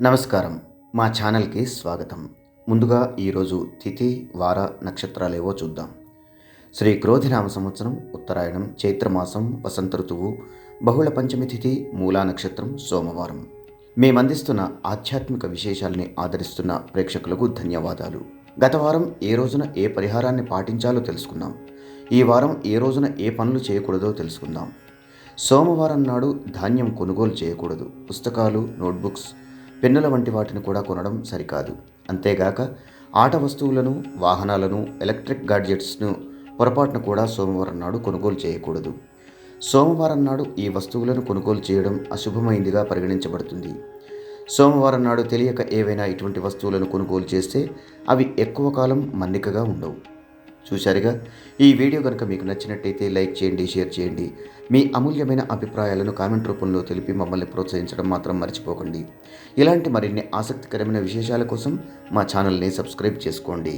నమస్కారం. మా ఛానల్కి స్వాగతం. ముందుగా ఈరోజు తిథి వార నక్షత్రాలేవో చూద్దాం. శ్రీ క్రోధినామ సంవత్సరం ఉత్తరాయణం చైత్రమాసం వసంత ఋతువు బహుళ పంచమి తిథి మూలా నక్షత్రం సోమవారం. మేమందిస్తున్న ఆధ్యాత్మిక విశేషాల్ని ఆదరిస్తున్న ప్రేక్షకులకు ధన్యవాదాలు. గత వారం ఏ రోజున ఏ పరిహారాన్ని పాటించాలో తెలుసుకుందాం. ఈ వారం ఏ రోజున ఏ పనులు చేయకూడదో తెలుసుకుందాం. సోమవారం నాడు ధాన్యం కొనుగోలు చేయకూడదు. పుస్తకాలు నోట్బుక్స్ పెన్నుల వంటి వాటిని కూడా కొనడం సరికాదు. అంతేగాక ఆట వస్తువులను వాహనాలను ఎలక్ట్రిక్ గాడ్జెట్స్ను పొరపాటున కూడా సోమవారం నాడు కొనుగోలు చేయకూడదు. సోమవారం నాడు ఈ వస్తువులను కొనుగోలు చేయడం అశుభమైందిగా పరిగణించబడుతుంది. సోమవారం నాడు తెలియక ఏవైనా ఇటువంటి వస్తువులను కొనుగోలు చేస్తే అవి ఎక్కువ కాలం మన్నికగా ఉండవు. చూశారుగా? ఈ వీడియో కనుక మీకు నచ్చినట్టయితే లైక్ చేయండి షేర్ చేయండి. మీ అమూల్యమైన అభిప్రాయాలను కామెంట్ రూపంలో తెలిపి మమ్మల్ని ప్రోత్సహించడం మాత్రం మర్చిపోకండి. ఇలాంటి మరిన్ని ఆసక్తికరమైన విశేషాల కోసం మా ఛానల్ని సబ్స్క్రైబ్ చేసుకోండి.